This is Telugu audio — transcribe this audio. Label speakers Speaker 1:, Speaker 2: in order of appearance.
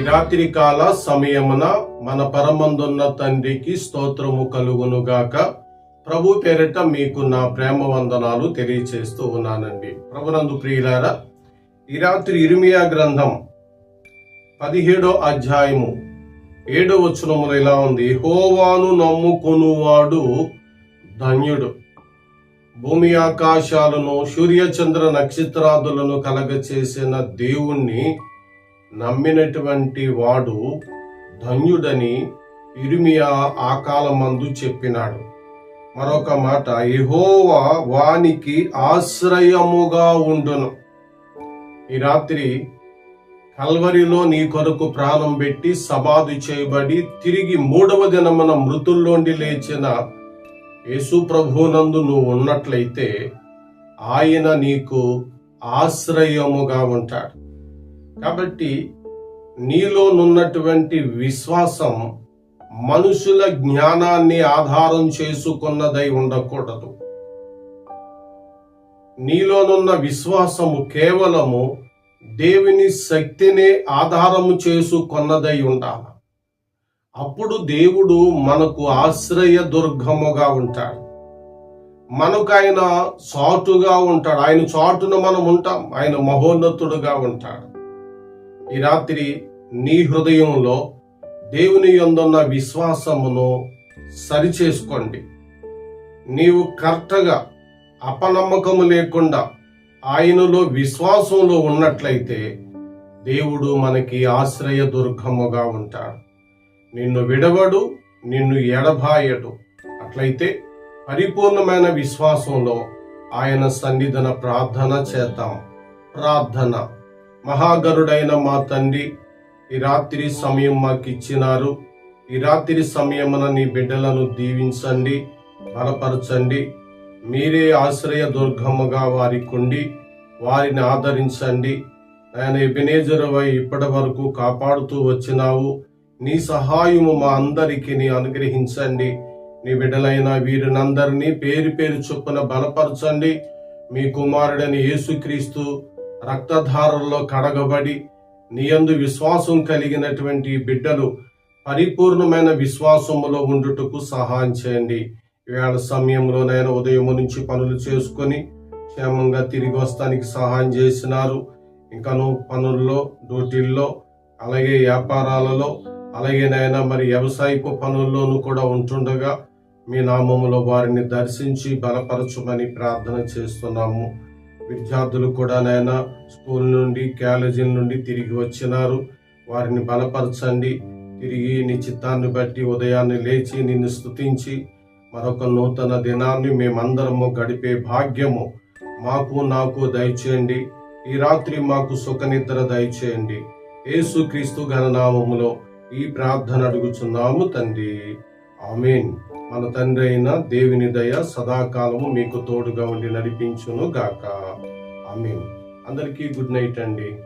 Speaker 1: ఈ రాత్రి కాల సమయమున మన పరమందున్న తండ్రికి స్తోత్రము కలుగునుగాక. ప్రభు పేరిట మీకు నా ప్రేమ వందనాలు తెలియచేస్తూ ఉన్నానండి. ప్రభునందు ప్రియులారా ఈ రాత్రి ఇరిమియా గ్రంథం పదిహేడో అధ్యాయము ఏడో వచనములు ఇలా ఉంది. హోవాను నమ్ముకొనువాడు ధన్యుడు. భూమి ఆకాశాలను సూర్యచంద్ర నక్షత్రాదులను కలగచేసిన దేవుణ్ణి నమ్మినటువంటి వాడు ధన్యుడని ఇరిమియా ఆ కాలమందు చెప్పినాడు. మరొక మాట యెహోవా వానికి ఆశ్రయముగా ఉండును. ఈ రాత్రి కల్వరిలో నీ కొరకు ప్రాణం పెట్టి సమాధి చేయబడి తిరిగి మూడవ దినమున మృతుల్లోండి లేచిన యేసు ప్రభునందు నువ్వు ఉన్నట్లయితే ఆయన నీకు ఆశ్రయముగా ఉంటాడు. కాబట్టి నీలోనున్నటువంటి విశ్వాసం మనుషుల జ్ఞానాన్ని ఆధారం చేసుకున్నదై ఉండకూడదు. నీలోనున్న విశ్వాసము కేవలము దేవుని శక్తిని ఆధారము చేసుకున్నదై ఉండాలి. అప్పుడు దేవుడు మనకు ఆశ్రయ దుర్గముగా ఉంటాడు. మనకు ఆయన చాటుగా ఉంటాడు. ఆయన చాటున మనం ఉంటాం. ఆయన మహోన్నతుడుగా ఉంటాడు. ఈ రాత్రి నీ హృదయంలో దేవుని యందున్న విశ్వాసమును సరిచేసుకోండి. నీవు కరెక్ట్గా అపనమ్మకము లేకుండా ఆయనలో విశ్వాసంలో ఉన్నట్లయితే దేవుడు మనకి ఆశ్రయ దుర్గముగా ఉంటాడు. నిన్ను విడవడు నిన్ను ఎడబాయడు. అట్లయితే పరిపూర్ణమైన విశ్వాసంలో ఆయన సన్నిధన ప్రార్థన చేద్దాం. ప్రార్థన. మహాగరుడైన మా తండ్రి ఈ రాత్రి సమయం మాకు ఇచ్చినారు ఈ రాత్రి సమయమున నీ బిడ్డలను దీవించండి బలపరచండి. మీరే ఆశ్రయ దుర్గముగా వారికి ఉండి వారిని ఆదరించండి. ఆయన ఎబినేజరువై ఇప్పటి వరకు కాపాడుతూ వచ్చినావు. నీ సహాయము మా అందరికి నీ అనుగ్రహించండి. నీ బిడ్డలైన వీరినందరినీ పేరు పేరు చొప్పున బలపరచండి. మీ కుమారుడని యేసుక్రీస్తు రక్తధారల్లో కడగబడి నీయందు విశ్వాసం కలిగినటువంటి బిడ్డలు పరిపూర్ణమైన విశ్వాసములో ఉండుటకు సహాయం చేయండి. ఈవేళ సమయంలో నేను ఉదయం నుంచి పనులు చేసుకొని క్షేమంగా తిరిగి వస్తానికి సహాయం చేసినారు. ఇంకను పనుల్లో డ్యూటీల్లో అలాగే వ్యాపారాలలో అలాగే నాయన మరి వ్యవసాయపు పనుల్లోనూ కూడా ఉంటుండగా మీ నామములో వారిని దర్శించి బలపరచమని ప్రార్థన చేస్తున్నాము. విద్యార్థులు కూడా నాయన స్కూల్ నుండి కాలేజీల నుండి తిరిగి వచ్చినారు. వారిని బలపరచండి. తిరిగి నీ చిత్తాన్ని బట్టి ఉదయాన్నే లేచి నిన్ను స్తుతించి మరొక నూతన దినాన్ని మేమందరము గడిపే భాగ్యము మాకు నాకు దయచేయండి. ఈ రాత్రి మాకు సుఖనిద్ర దయచేయండి. యేసుక్రీస్తు గణనామములో ఈ ప్రార్థన అడుగుచున్నాము తండ్రి. ఆమెన్. మన తండ్రి అయిన దేవుని దయ సదాకాలము మీకు తోడుగా ఉండి నడిపించును గాక ఆమెన్. అందరికీ గుడ్ నైట్ అండి.